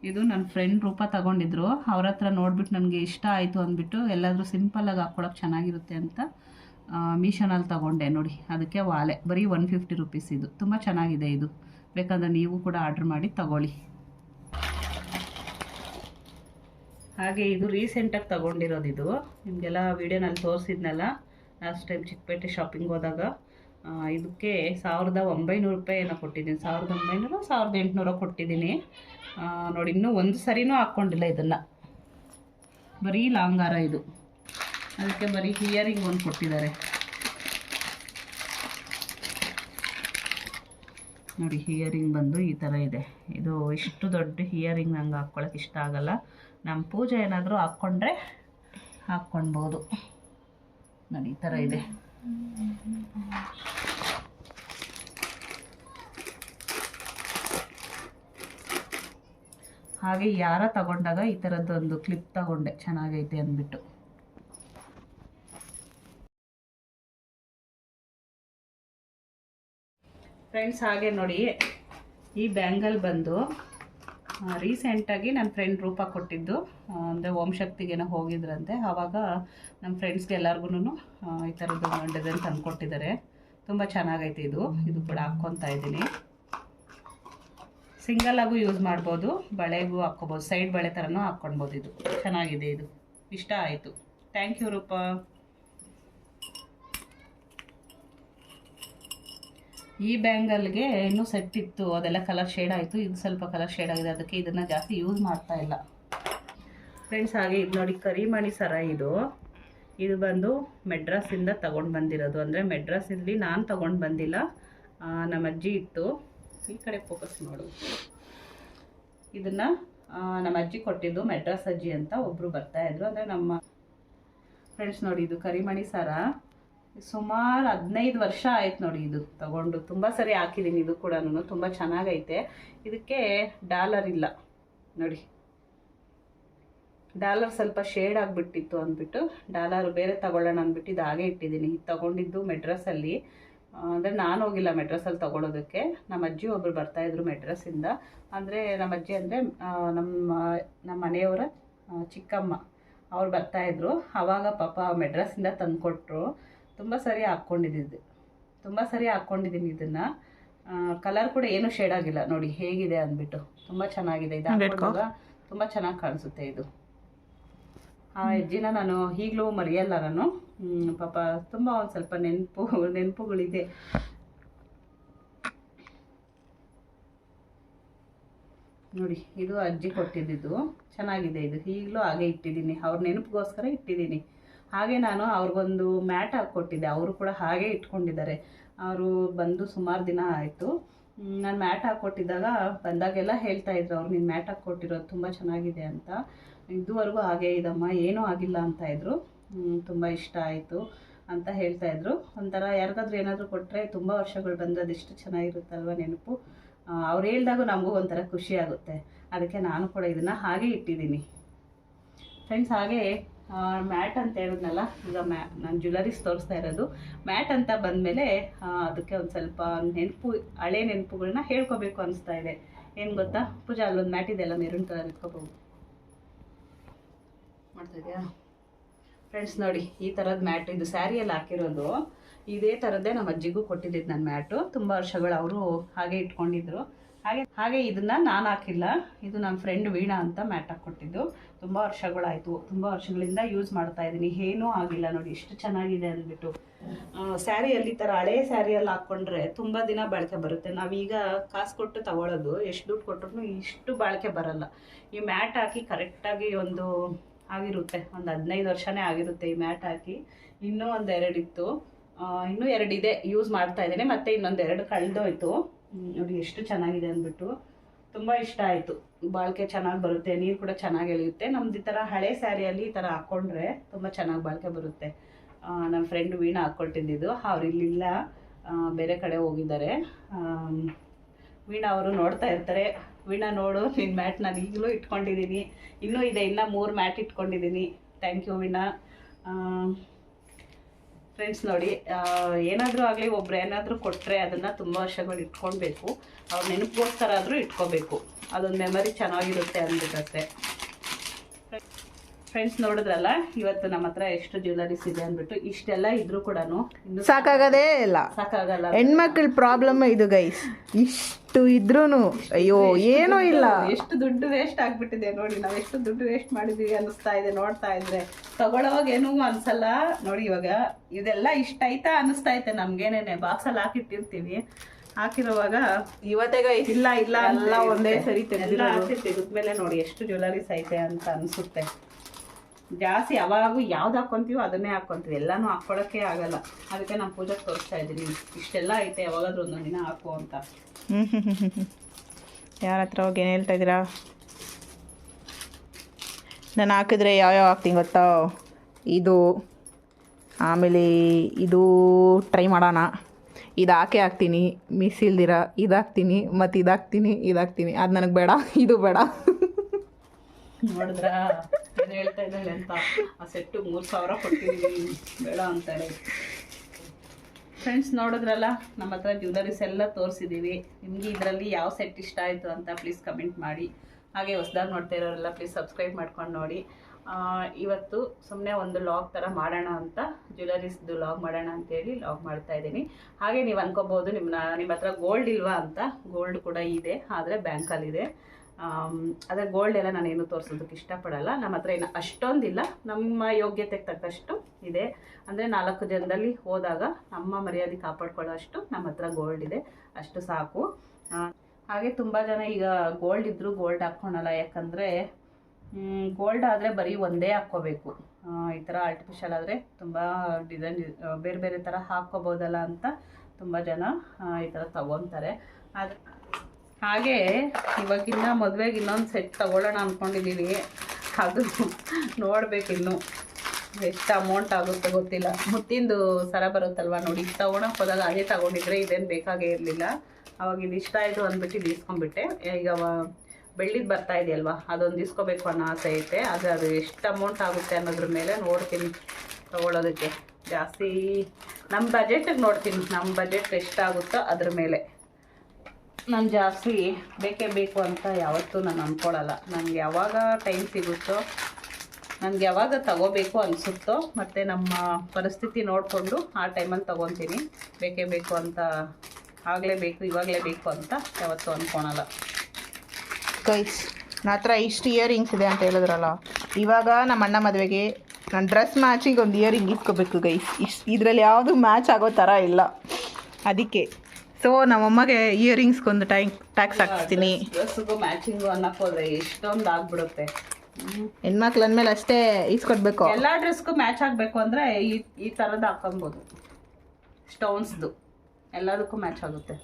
ಇದು ನನ್ನ ಫ್ರೆಂಡ್ ರೂಪ ತಗೊಂಡಿದ್ರು. ಅವ್ರ ಹತ್ರ ನೋಡ್ಬಿಟ್ಟು ನನಗೆ ಇಷ್ಟ ಆಯಿತು ಅಂದ್ಬಿಟ್ಟು ಎಲ್ಲಾದರೂ ಆಗಿ ಹಾಕ್ಕೊಳಕ್ಕೆ ಚೆನ್ನಾಗಿರುತ್ತೆ ಅಂತ. ಮೀಶೋನಲ್ಲಿ ತಗೊಂಡೆ ನೋಡಿ, ಅದಕ್ಕೆ ವಾಲೆ, ಬರೀ ಒನ್ ಫಿಫ್ಟಿ ರುಪೀಸ್ ಇದು. ತುಂಬ ಚೆನ್ನಾಗಿದೆ ಇದು. ಬೇಕಾದ್ರೆ ನೀವು ಕೂಡ ಆರ್ಡ್ರ್ ಮಾಡಿ ತಗೊಳ್ಳಿ. ಹಾಗೆ ಇದು ರೀಸೆಂಟಾಗಿ ತೊಗೊಂಡಿರೋದು ಇದು. ನಿಮಗೆಲ್ಲ ವೀಡಿಯೋನಲ್ಲಿ ತೋರಿಸಿದ್ನಲ್ಲ ಲಾಸ್ಟ್ ಟೈಮ್ ಚಿಕ್ಕಪೇಟೆ ಶಾಪಿಂಗ್ ಹೋದಾಗ ಇದಕ್ಕೆ ಸಾವಿರದ ಒಂಬೈನೂರು ರೂಪಾಯಿ ಏನೋ ಕೊಟ್ಟಿದ್ದೀನಿ. ಸಾವಿರದ ಒಂಬೈನೂರು, ಸಾವಿರದ ಎಂಟುನೂರು ಕೊಟ್ಟಿದ್ದೀನಿ. ನೋಡಿ, ಇನ್ನೂ ಒಂದು ಸರಿನೂ ಹಾಕ್ಕೊಂಡಿಲ್ಲ ಇದನ್ನು. ಬರೀ ಲಾಂಗಾರ ಇದು. ಅದಕ್ಕೆ ಬರೀ ಹಿಯರಿಂಗ್ ಒಂದು ಕೊಟ್ಟಿದ್ದಾರೆ. ನೋಡಿ ಹಿಯರಿಂಗ್ ಬಂದು ಈ ಥರ ಇದೆ. ಇದು ಇಷ್ಟು ದೊಡ್ಡ ಹಿಯರಿಂಗ್ ನಂಗೆ ಹಾಕ್ಕೊಳಕ್ಕೆ ಇಷ್ಟ ಆಗಲ್ಲ. ನಮ್ಮ ಪೂಜೆ ಏನಾದರೂ ಹಾಕ್ಕೊಂಡ್ರೆ ಹಾಕ್ಕೊಳ್ಬೋದು ನೋಡಿ, ಈ ಥರ ಇದೆ. ಹಾಗೆ ಯಾರ ತಗೊಂಡಾಗ ಈ ಥರದ್ದೊಂದು ಕ್ಲಿಪ್ ತಗೊಂಡೆ. ಚೆನ್ನಾಗೈತೆ ಅಂದ್ಬಿಟ್ಟು. ಫ್ರೆಂಡ್ಸ್ ಹಾಗೆ ನೋಡಿ, ಈ ಬ್ಯಾಂಗಲ್ ಬಂದು ರೀಸೆಂಟಾಗಿ ನನ್ನ ಫ್ರೆಂಡ್ ರೂಪ ಕೊಟ್ಟಿದ್ದು. ಅಂದರೆ ಓಂ ಶಕ್ತಿಗೇನೋ ಹೋಗಿದ್ರಂತೆ. ಆವಾಗ ನಮ್ಮ ಫ್ರೆಂಡ್ಸ್ಗೆ ಎಲ್ಲರಿಗೂ ಈ ಥರದ್ದು ಡಿಸೈನ್ ತಂದುಕೊಟ್ಟಿದ್ದಾರೆ. ತುಂಬ ಚೆನ್ನಾಗೈತೆ ಇದು. ಇದು ಕೂಡ ಹಾಕ್ಕೊತಾ ಇದ್ದೀನಿ. ಸಿಂಗಲ್ ಆಗು ಯೂಸ್ ಮಾಡ್ಬೋದು, ಬಳೆಗೂ ಹಾಕ್ಕೋಬೋದು ಸೈಡ್ ಬಳೆ ಥರನೂ ಹಾಕ್ಕೊಳ್ಬೋದು ಇದು. ಚೆನ್ನಾಗಿದೆ ಇದು. ಇಷ್ಟ ಆಯಿತು. ಥ್ಯಾಂಕ್ ಯು ರೂಪ. ಈ ಬ್ಯಾಂಗಲ್ಗೆ ಇನ್ನೂ ಸೆಟ್ ಇತ್ತು, ಅದೆಲ್ಲ ಕಲರ್ ಶೇಡ್ ಆಯಿತು ಇದು ಸ್ವಲ್ಪ ಕಲರ್ ಶೇಡ್ ಆಗಿದೆ, ಅದಕ್ಕೆ ಇದನ್ನು ಜಾಸ್ತಿ ಯೂಸ್ ಮಾಡ್ತಾ ಇಲ್ಲ. ಫ್ರೆಂಡ್ಸ್ ಹಾಗೆ ಇದು ನೋಡಿ, ಕರಿಮಣಿ ಸರ ಇದು. ಇದು ಬಂದು ಮೆಡ್ರಾಸಿಂದ ತಗೊಂಡು ಬಂದಿರೋದು. ಅಂದರೆ ಮೆಡ್ರಾಸಲ್ಲಿ ನಾನು ತಗೊಂಡು ಬಂದಿಲ್ಲ. ನಮ್ಮ ಅಜ್ಜಿ ಇತ್ತು. ಈ ಕಡೆ ಫೋಕಸ್ ಮಾಡು ಇದನ್ನು ನಮ್ಮ ಅಜ್ಜಿ ಕೊಟ್ಟಿದ್ದು ಮೆಡ್ರಾಸ್ ಅಜ್ಜಿ ಅಂತ ಒಬ್ಬರು ಬರ್ತಾಯಿದ್ರು ಅಂದರೆ ನಮ್ಮ ಫ್ರೆಂಡ್ಸ್ ನೋಡಿ, ಇದು ಕರಿಮಣಿ ಸರ. ಸುಮಾರು ಹದಿನೈದು ವರ್ಷ ಆಯ್ತು ನೋಡಿ ಇದು ತಗೊಂಡು. ತುಂಬ ಸರಿ ಹಾಕಿದ್ದೀನಿ ಇದು ಕೂಡ ತುಂಬ ಚೆನ್ನಾಗೈತೆ. ಇದಕ್ಕೆ ಡಾಲರ್ ಇಲ್ಲ. ನೋಡಿ. ಡಾಲರ್ ಸ್ವಲ್ಪ ಶೇಡ್ ಆಗಿಬಿಟ್ಟಿತ್ತು ಅಂದ್ಬಿಟ್ಟು, ಡಾಲರ್ ಬೇರೆ ತಗೊಳ್ಳೋಣ ಅಂದ್ಬಿಟ್ಟು ಇದು ಹಾಗೆ ಇಟ್ಟಿದ್ದೀನಿ ಇದು ತಗೊಂಡಿದ್ದು ಮೆಡ್ರಸ್ಸಲ್ಲಿ. ಅಂದರೆ ನಾನು ಹೋಗಿಲ್ಲ ಮೆಡ್ರಸ್ಸಲ್ಲಿ ತಗೊಳ್ಳೋದಕ್ಕೆ ನಮ್ಮ ಅಜ್ಜಿ ಒಬ್ಬರು ಬರ್ತಾಯಿದ್ರು ಮೆಡ್ರಸ್ಸಿಂದ. ಅಂದರೆ ನಮ್ಮ ಅಜ್ಜಿ ಅಂದರೆ ನಮ್ಮ ನಮ್ಮ ಮನೆಯವರ ಚಿಕ್ಕಮ್ಮ. ಅವ್ರು ಬರ್ತಾಯಿದ್ರು ಆವಾಗ ಪಾಪ ಮೆಡ್ರಸ್ಸಿಂದ ತಂದುಕೊಟ್ರು. ತುಂಬ ಸರಿ ಹಾಕ್ಕೊಂಡಿದ್ದಿದ್ದು ತುಂಬ ಸರಿ ಹಾಕ್ಕೊಂಡಿದ್ದೀನಿ ಇದನ್ನು. ಕಲರ್ ಕೂಡ ಏನು ಶೇಡ್ ಆಗಿಲ್ಲ. ನೋಡಿ ಹೇಗಿದೆ ಅಂದ್ಬಿಟ್ಟು. ತುಂಬ ಚೆನ್ನಾಗಿದೆ. ಇದು. ಹಾಕೊಂಡಾಗ ತುಂಬ ಚೆನ್ನಾಗಿ ಕಾಣಿಸುತ್ತೆ ಇದು. ಆ ಅಜ್ಜಿನ ನಾನು ಈಗಲೂ ಮರೆಯಲ್ಲ ನಾನು. ಪಾಪ ತುಂಬ ಒಂದು ಸ್ವಲ್ಪ ನೆನಪು ನೆನಪುಗಳಿದೆ. ನೋಡಿ ಇದು ಅಜ್ಜಿ ಕೊಟ್ಟಿದ್ದು ಚೆನ್ನಾಗಿದೆ ಇದು. ಈಗಲೂ ಹಾಗೆ ಇಟ್ಟಿದ್ದೀನಿ. ಅವ್ರ ನೆನಪಿಗೋಸ್ಕರ ಇಟ್ಟಿದ್ದೀನಿ. ಹಾಗೆ ನಾನು ಅವ್ರಿಗೊಂದು ಮ್ಯಾಟ್ ಹಾಕ್ಕೊಟ್ಟಿದ್ದೆ ಅವರು ಕೂಡ ಹಾಗೆ ಇಟ್ಕೊಂಡಿದ್ದಾರೆ. ಅವರು ಬಂದು ಸುಮಾರು ದಿನ ಆಯಿತು. ನಾನು ಮ್ಯಾಟ್ ಹಾಕ್ಕೊಟ್ಟಿದ್ದಾಗ ಬಂದಾಗೆಲ್ಲ ಹೇಳ್ತಾ ಇದ್ರು, ಅವ್ರು ನೀನು ಮ್ಯಾಟ್ ಹಾಕ್ಕೊಟ್ಟಿರೋದು ತುಂಬ ಚೆನ್ನಾಗಿದೆ ಅಂತ. ಇದುವರೆಗೂ ಹಾಗೆ ಇದಮ್ಮ, ಏನೂ ಆಗಿಲ್ಲ ಅಂತ ಇದ್ರು. ತುಂಬ ಇಷ್ಟ ಆಯಿತು ಅಂತ ಹೇಳ್ತಾ ಇದ್ರು. ಒಂಥರ ಯಾರಿಗಾದ್ರೂ ಏನಾದರೂ ಕೊಟ್ಟರೆ ತುಂಬ ವರ್ಷಗಳು ಬಂದರೆ ಅದೆಷ್ಟು ಚೆನ್ನಾಗಿರುತ್ತಲ್ವ ನೆನಪು? ಅವ್ರು ಹೇಳಿದಾಗ ನಮಗೂ ಒಂಥರ ಖುಷಿ ಆಗುತ್ತೆ. ಅದಕ್ಕೆ ನಾನು ಕೂಡ ಇದನ್ನು ಹಾಗೆ ಇಟ್ಟಿದ್ದೀನಿ. ಫ್ರೆಂಡ್ಸ್ ಹಾಗೆ ಮ್ಯಾಟ್ ಅಂತ ಹೇಳಿದ್ನಲ್ಲ ಈಗ ಮ್ಯಾ, ನಾನು ಜ್ಯುವೆಲರೀಸ್ ತೋರಿಸ್ತಾ ಇರೋದು. ಮ್ಯಾಟ್ ಅಂತ ಬಂದಮೇಲೆ ಅದಕ್ಕೆ ಒಂದು ಸ್ವಲ್ಪ ನೆನಪು, ಹಳೆ ನೆನಪುಗಳನ್ನ ಹೇಳ್ಕೊಬೇಕು ಅನಿಸ್ತಾ ಇದೆ. ಏನು ಗೊತ್ತಾ? ಪೂಜಾ, ಅಲ್ಲೊಂದು ಮ್ಯಾಟ್ ಇದೆಲ್ಲ ಮೆರೂನ್ ಥರ ಇಟ್ಕೋಬಹುದು ಮಾಡ್ತಾ ಫ್ರೆಂಡ್ಸ್ ನೋಡಿ, ಈ ಥರದ ಮ್ಯಾಟ್, ಇದು ಸ್ಯಾರಿಯಲ್ಲಿ ಹಾಕಿರೋದು. ಇದೇ ಥರದ್ದೇ ನಮ್ಮ ಅಜ್ಜಿಗೂ ಕೊಟ್ಟಿದ್ದಿದ್ದು ನನ್ನ ಮ್ಯಾಟು. ತುಂಬ ವರ್ಷಗಳು ಅವರು ಹಾಗೆ ಇಟ್ಕೊಂಡಿದ್ರು. ಹಾಗೆ ಹಾಗೆ ಇದನ್ನ ನಾನು ಹಾಕಿಲ್ಲ. ಇದು ನನ್ನ ಫ್ರೆಂಡ್ ವೀಣಾ ಅಂತ ಮ್ಯಾಟ್ ಹಾಕ್ಕೊಟ್ಟಿದ್ದು. ತುಂಬ ವರ್ಷಗಳಾಯಿತು, ತುಂಬ ವರ್ಷಗಳಿಂದ ಯೂಸ್ ಮಾಡ್ತಾ ಇದ್ದೀನಿ. ಏನೂ ಆಗಿಲ್ಲ ನೋಡಿ ಎಷ್ಟು ಚೆನ್ನಾಗಿದೆ ಅಂದ್ಬಿಟ್ಟು. ಸ್ಯಾರಿಯಲ್ಲಿ ಈ ಥರ ಹಳೆ ಸ್ಯಾರಿಯಲ್ಲಿ ಹಾಕ್ಕೊಂಡ್ರೆ ತುಂಬ ದಿನ ಬಾಳಿಕೆ ಬರುತ್ತೆ. ನಾವೀಗ ಕಾಸು ಕೊಟ್ಟು ತಗೊಳ್ಳೋದು ಎಷ್ಟು ದುಡ್ಡು ಕೊಟ್ಟರು ಇಷ್ಟು ಬಾಳಿಕೆ ಬರಲ್ಲ. ಈ ಮ್ಯಾಟ್ ಹಾಕಿ ಕರೆಕ್ಟಾಗಿ ಒಂದು ಆಗಿರುತ್ತೆ, ಒಂದು ಹದಿನೈದು ವರ್ಷನೇ ಆಗಿರುತ್ತೆ ಈ ಮ್ಯಾಟ್ ಹಾಕಿ. ಇನ್ನೂ ಒಂದು ಎರಡಿತ್ತು. ಇನ್ನೂ ಎರಡಿದೆ ಯೂಸ್ ಮಾಡ್ತಾ ಇದ್ದೇನೆ. ಮತ್ತೆ ಇನ್ನೊಂದು ಎರಡು ಕಳೆದೋಯ್ತು. ನೋಡಿ, ಎಷ್ಟು ಚೆನ್ನಾಗಿದೆ ಅಂದ್ಬಿಟ್ಟು. ತುಂಬ ಇಷ್ಟ ಆಯಿತು. ಬಾಳಿಕೆ ಚೆನ್ನಾಗಿ ಬರುತ್ತೆ, ನೀರು ಕೂಡ ಚೆನ್ನಾಗಿ ಎಳೆಯುತ್ತೆ. ನಮ್ದು ಈ ಥರ ಹಳೆ ಸ್ಯಾರಿಯಲ್ಲಿ ಈ ಥರ ಹಾಕ್ಕೊಂಡ್ರೆ ತುಂಬ ಚೆನ್ನಾಗಿ ಬಾಳಿಕೆ ಬರುತ್ತೆ. ನಮ್ಮ ಫ್ರೆಂಡ್ ವೀಣಾ ಹಾಕ್ಕೊಟ್ಟಿದ್ದು ಅವ್ರು ಇಲ್ಲಿಲ್ಲ. ಬೇರೆ ಕಡೆ ಹೋಗಿದ್ದಾರೆ. ವೀಣಾ ಅವರು ನೋಡ್ತಾ ಇರ್ತಾರೆ. ವೀಣಾ ನೋಡು ನಿನ್ನ ಮ್ಯಾಟ್ ನಾನು ಈಗಲೂ ಇಟ್ಕೊಂಡಿದ್ದೀನಿ ಇನ್ನೂ ಇದೆ, ಇನ್ನೂ ಮೂರು ಮ್ಯಾಟ್ ಇಟ್ಕೊಂಡಿದ್ದೀನಿ ಥ್ಯಾಂಕ್ ಯು ವೀಣಾ. ಫ್ರೆಂಡ್ಸ್ ನೋಡಿ ಏನಾದರೂ ಆಗಲಿ ಒಬ್ರು ಏನಾದರೂ ಕೊಟ್ಟರೆ ಅದನ್ನು ತುಂಬ ವರ್ಷಗಳು ಇಟ್ಕೊಳ್ಬೇಕು. ಅವ್ರ ನೆನಪಿಗೋಸ್ಕರ ಆದರೂ ಇಟ್ಕೋಬೇಕು. ಅದೊಂದು ಮೆಮರಿ ಚೆನ್ನಾಗಿರುತ್ತೆ ಅಂದ್ಬಿಟ್ಟತ್ತೆ ಫ್ರೆಂಡ್ಸ್ ನೋಡಿದ್ರಲ್ಲ ಇವತ್ತು ನಮ್ಮ ಹತ್ರ ಎಷ್ಟು ಜ್ಯುವೆಲರೀಸ್ ಇದೆ ಅಂದ್ಬಿಟ್ಟು ಇಷ್ಟೆಲ್ಲ ಇದ್ರೂ ಕೂಡ ಇನ್ನು ಸಾಕಾಗದೇ ಇಲ್ಲ. ಸಾಕಾಗಲ್ಲ. ಹೆಣ್ಮಕ್ಳ ಪ್ರಾಬ್ಲಮ್ ಇದು ಗೈಸ್ ಇಷ್ಟು ಇದ್ರೂನು. ಅಯ್ಯೋ ಏನೂ ಇಲ್ಲ. ಎಷ್ಟು ದುಡ್ಡು ವೇಸ್ಟ್ ಆಗ್ಬಿಟ್ಟಿದೆ ನೋಡಿ ನಾವು ಎಷ್ಟು ದುಡ್ಡು ವೇಸ್ಟ್ ಮಾಡಿದೀವಿ ಅನಿಸ್ತಾ ಇದೆ ನೋಡ್ತಾ ಇದ್ರೆ. ತಗೊಳ್ಳೋವಾಗ ಏನೂ ಅನ್ಸಲ್ಲ. ನೋಡಿ ಇವಾಗ ಇದೆಲ್ಲ ಇಷ್ಟ ಆಯ್ತಾ ಅನಿಸ್ತಾ ಐತೆ ನಮ್ಗೇನೇನೆ. ಬಾಕ್ಸಲ್ಲಿ ಹಾಕಿಟ್ಟಿರ್ತೀವಿ. ಹಾಕಿರುವಾಗ ಇವತ್ತೇಗ ಇಲ್ಲ ಇಲ್ಲ ಎಲ್ಲ ಒಂದೇ ಸರಿ ತೆಗ್ದಿರೋದು. ಹಾಕಿ ತೆಗೆದ್ಮೇಲೆ ನೋಡಿ ಎಷ್ಟು ಜ್ಯುವೆಲರೀಸ್ ಐತೆ ಅಂತ ಅನ್ಸುತ್ತೆ. ಜಾಸ್ತಿ ಯಾವಾಗೂ ಯಾವ್ದು ಹಾಕೊಂತೀವೋ ಅದನ್ನೇ ಹಾಕೊಂತೀವಿ. ಎಲ್ಲಾನು ಹಾಕ್ಕೊಳಕ್ಕೆ ಆಗಲ್ಲ. ಅದಕ್ಕೆ ನಾನು ಪೂಜೆಗೆ ತೋರಿಸ್ತಾ ಇದ್ದೀನಿ. ಇಷ್ಟೆಲ್ಲ ಐತೆ ಯಾವಾಗಾದ್ರೂ ಒಂದೊಂದು ದಿನ ಹಾಕು ಅಂತ. ಯಾರ ಹತ್ರ ಹೋಗಿ ಏನು ಹೇಳ್ತಾ ಇದ್ದೀರಾ? ನಾನು ಹಾಕಿದ್ರೆ ಯಾವ್ಯಾವ ಹಾಕ್ತೀನಿ ಗೊತ್ತಾ? ಇದು, ಆಮೇಲೆ ಇದು ಟ್ರೈ ಮಾಡೋಣ. ಇದು ಹಾಕೇ ಹಾಕ್ತೀನಿ. ಮಿಸ್ ಇಲ್ದಿರ ಇದು ಹಾಕ್ತೀನಿ ಮತ್ತು ಇದು ಹಾಕ್ತೀನಿ ಇದು ಹಾಕ್ತೀನಿ. ಅದು ನನಗೆ ಬೇಡ, ಇದು ಬೇಡ. ನೋಡಿದ್ರಾ? ಹೇಳ್ತಾ ಇದ್ದಾಳೆ ಅಂತ? ಆ ಸೆಟ್ಟು ಮೂರು ಸಾವಿರ ಕೊಟ್ಟಿದ್ದೀನಿ ಬೇಡ ಅಂತಾರೆ. ಫ್ರೆಂಡ್ಸ್ ನೋಡಿದ್ರಲ್ಲ? ನಮ್ಮ ಹತ್ರ ಜ್ಯುವೆಲರೀಸ್ ಎಲ್ಲ ತೋರಿಸಿದ್ದೀವಿ ನಿಮಗೆ ಇದರಲ್ಲಿ ಯಾವ ಸೆಟ್ ಇಷ್ಟ ಆಯಿತು ಅಂತ ಪ್ಲೀಸ್ ಕಮೆಂಟ್ ಮಾಡಿ. ಹಾಗೆ ಹೊಸ್ದಾಗಿ ನೋಡ್ತಾ ಇರೋರೆಲ್ಲ ಪ್ಲೀಸ್ ಸಬ್ಸ್ಕ್ರೈಬ್ ಮಾಡ್ಕೊಂಡು ನೋಡಿ. ಇವತ್ತು ಸುಮ್ಮನೆ ಒಂದು ಲಾಗ್ ಥರ ಮಾಡೋಣ ಅಂತ ಜ್ಯುವೆಲರೀಸ್ದು ಲಾಗ್ ಮಾಡೋಣ ಅಂತೇಳಿ ಲಾಗ್ ಮಾಡ್ತಾ ಇದ್ದೀನಿ. ಹಾಗೆ ನೀವು ಅನ್ಕೋಬೋದು ನಿಮ್ಮ ನಿಮ್ಮ ಹತ್ರ ಗೋಲ್ಡ್ ಇಲ್ವಾ ಅಂತ ಗೋಲ್ಡ್ ಕೂಡ ಇದೆ, ಆದರೆ ಬ್ಯಾಂಕಲ್ಲಿದೆ ಅದೇ ಗೋಲ್ಡ್ ಎಲ್ಲ ನಾನೇನು ತೋರಿಸೋದಕ್ಕೆ ಇಷ್ಟಪಡಲ್ಲ. ನಮ್ಮ ಹತ್ರ ಏನು ಅಷ್ಟೊಂದಿಲ್ಲ. ನಮ್ಮ ಯೋಗ್ಯತೆಗೆ ತಕ್ಕಷ್ಟು ಇದೆ. ಅಂದರೆ ನಾಲ್ಕು ಜನದಲ್ಲಿ ಹೋದಾಗ ನಮ್ಮ ಮರ್ಯಾದೆ ಕಾಪಾಡ್ಕೊಳ್ಳೋ ಅಷ್ಟು ನಮ್ಮ ಹತ್ರ ಗೋಲ್ಡ್ ಇದೆ. ಅಷ್ಟು ಸಾಕು. ಹಾಗೆ ತುಂಬ ಜನ ಈಗ ಗೋಲ್ಡ್ ಇದ್ದರೂ ಗೋಲ್ಡ್ ಹಾಕ್ಕೊಳಲ್ಲ. ಯಾಕಂದರೆ ಗೋಲ್ಡ್ ಆದರೆ ಬರೀ ಒಂದೇ ಹಾಕ್ಕೋಬೇಕು. ಈ ಥರ ಆರ್ಟಿಫಿಷಿಯಲ್ ಆದರೆ ತುಂಬ ಡಿಸೈನ್ ಬೇರೆ ಬೇರೆ ಥರ ಹಾಕ್ಕೋಬೋದಲ್ಲ ಅಂತ ತುಂಬ ಜನ ಈ ಥರ ತಗೊತಾರೆ. ಆದರೆ ಹಾಗೆ ಇವಾಗಿನ್ನ ಮದುವೆಗೆ ಇನ್ನೊಂದು ಸೆಟ್ ತಗೊಳ್ಳೋಣ ಅಂದ್ಕೊಂಡಿದ್ದೀವಿ ಅದು ನೋಡಬೇಕಿನ್ನು ಎಷ್ಟು ಅಮೌಂಟ್ ಆಗುತ್ತೆ ಗೊತ್ತಿಲ್ಲ. ಮುತ್ತಿಂದು ಸರ ಬರುತ್ತಲ್ವ ನೋಡಿ. ತಗೊಳಕ್ಕೆ ಹೋದಾಗ ಅದೇ ತಗೊಂಡಿದ್ರೆ ಇದೇನು ಬೇಕಾಗೇ ಇರಲಿಲ್ಲ. ಅವಾಗ ಇದು ಇಷ್ಟ ಆಯಿತು ಅಂದ್ಬಿಟ್ಟು ಇದು ಇಸ್ಕೊಂಡ್ಬಿಟ್ಟೆ ಈಗ ಬೆಳ್ಳಿದ್ದು ಬರ್ತಾ ಇದೆಯಲ್ವಾ, ಅದೊಂದು ಇಸ್ಕೋಬೇಕು ಅನ್ನೋ ಆಸೆ ಐತೆ. ಆದರೆ ಅದು ಎಷ್ಟು ಅಮೌಂಟ್ ಆಗುತ್ತೆ ಅನ್ನೋದ್ರ ಮೇಲೆ ನೋಡ್ತೀನಿ ತಗೊಳ್ಳೋದಕ್ಕೆ ಜಾಸ್ತಿ ನಮ್ಮ ಬಜೆಟಿಗೆ ನೋಡ್ತೀನಿ. ನಮ್ಮ ಬಜೆಟ್ ಎಷ್ಟಾಗುತ್ತೋ ಅದ್ರ ಮೇಲೆ. ನಾನು ಜಾಸ್ತಿ ಬೇಕೇ ಬೇಕು ಅಂತ ಯಾವತ್ತೂ ನಾನು ಅಂದ್ಕೊಳ್ಳಲ್ಲ ನನಗೆ ಯಾವಾಗ ಟೈಮ್ ಸಿಗುತ್ತೋ, ನನಗೆ ಯಾವಾಗ ತಗೋಬೇಕು ಅನಿಸುತ್ತೋ, ಮತ್ತು ನಮ್ಮ ಪರಿಸ್ಥಿತಿ ನೋಡಿಕೊಂಡು ಆ ಟೈಮಲ್ಲಿ ತೊಗೊತೀನಿ. ಬೇಕೇ ಬೇಕು ಅಂತ, ಆಗಲೇ ಬೇಕು, ಇವಾಗಲೇ ಬೇಕು ಅಂತ ಯಾವತ್ತೂ ಅಂದ್ಕೊಳಲ್ಲ ಗೈಸ್ ನನ್ನ ಹತ್ರ ಇಷ್ಟು ಇಯರಿಂಗ್ಸ್ ಇದೆ ಅಂತ ಹೇಳಿದ್ರಲ್ಲ, ಇವಾಗ ನಮ್ಮ ಅಣ್ಣ ಮದುವೆಗೆ ನನ್ನ ಡ್ರೆಸ್ ಮ್ಯಾಚಿಂಗ್ ಒಂದು ಇಯರಿಂಗ್ ಇಸ್ಕೋಬೇಕು ಗೈಸ್ ಇಷ್ಟು ಇದರಲ್ಲಿ ಯಾವುದು ಮ್ಯಾಚ್ ಆಗೋ ಥರ ಇಲ್ಲ. ಅದಕ್ಕೆ. ಸೊ ನಮ್ಮಮ್ಮಗೆ ಇಯರಿಂಗ್ಸ್ಗೊಂದು ಟೈಮ್ ಟ್ಯಾಕ್ಸ್ ಹಾಕ್ಸ್ತೀನಿ. ಡ್ರೆಸ್ಗೂ ಮ್ಯಾಚಿಂಗು ಅನ್ನಕ್ಕೆ ಹೋದ್ರೆ ಎಷ್ಟೊಂದು ಆಗ್ಬಿಡುತ್ತೆ. ಹೆಣ್ಮಕ್ಳು ಅಂದಮೇಲೆ ಅಷ್ಟೇ ಇಸ್ಕೊಡ್ಬೇಕು ಎಲ್ಲ ಡ್ರೆಸ್ಗೂ ಮ್ಯಾಚ್ ಆಗಬೇಕು ಅಂದರೆ ಈ ಈ ಥರದ್ದು ಹಾಕೊಬೋದು ಸ್ಟೋನ್ಸ್ದು ಎಲ್ಲದಕ್ಕೂ ಮ್ಯಾಚ್ ಆಗುತ್ತೆ.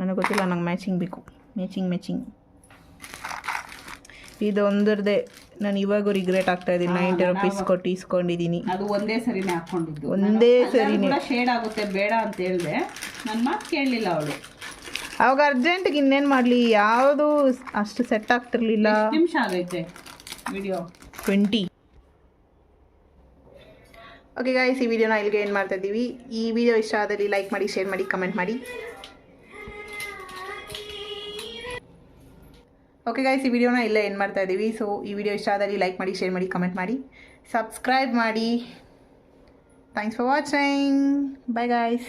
ನನಗೆ ಗೊತ್ತಿಲ್ಲ ನಂಗೆ ಮ್ಯಾಚಿಂಗ್ ಬೇಕು. ಮ್ಯಾಚಿಂಗ್ ಮ್ಯಾಚಿಂಗ್ ಇದೊಂದರದೇ ನಾನು ಇವಾಗೂ ರಿಗ್ರೆಟ್ ಆಗ್ತಾ ಇದ್ದೀನಿ. ನೈಂಟಿ ರುಪೀಸ್ ಕೊಟ್ಟು ಇಸ್ಕೊಂಡಿದ್ದೀನಿ. ಅದು ಒಂದೇ ಸರಿನೇ ಹಾಕೊಂಡಿದ್ದು ಒಂದೇ ಸರಿನೇ. ಶೇಡ್ ಆಗುತ್ತೆ ಬೇಡ ಅಂತ ಹೇಳಿದೆ. ನನ್ನ ಮಾತು ಕೇಳಲಿಲ್ಲ ಅವಳು. ಅವಾಗ ಅರ್ಜೆಂಟ್ಗೆ ಇನ್ನೇನು ಮಾಡಲಿ? ಯಾವುದು ಅಷ್ಟು ಸೆಟ್ ಆಗ್ತಿರ್ಲಿಲ್ಲ? ನಿಮಿಷ ಆಗೈತೆ ವಿಡಿಯೋ ಟ್ವೆಂಟಿ ಓಕೆ ಗಾಯ್ಸ್ ಈ ವಿಡಿಯೋನ ಇಲ್ಲಿಗೆ ಏನು ಮಾಡ್ತಾ ಇದ್ದೀವಿ. ಈ ವಿಡಿಯೋ ಇಷ್ಟ ಆದಲ್ಲಿ ಲೈಕ್ ಮಾಡಿ ಶೇರ್ ಮಾಡಿ ಕಮೆಂಟ್ ಮಾಡಿ. ಓಕೆ ಗಾಯ್ಸ್ ಈ ವಿಡಿಯೋನ ಇಲ್ಲೇ ಏನು ಮಾಡ್ತಾ ಇದ್ದೀವಿ ಸೊ ಈ ವಿಡಿಯೋ ಇಷ್ಟ ಆದಲ್ಲಿ ಲೈಕ್ ಮಾಡಿ ಶೇರ್ ಮಾಡಿ ಕಮೆಂಟ್ ಮಾಡಿ. ಸಬ್ಸ್ಕ್ರೈಬ್ ಮಾಡಿ. Thanks for watching bye guys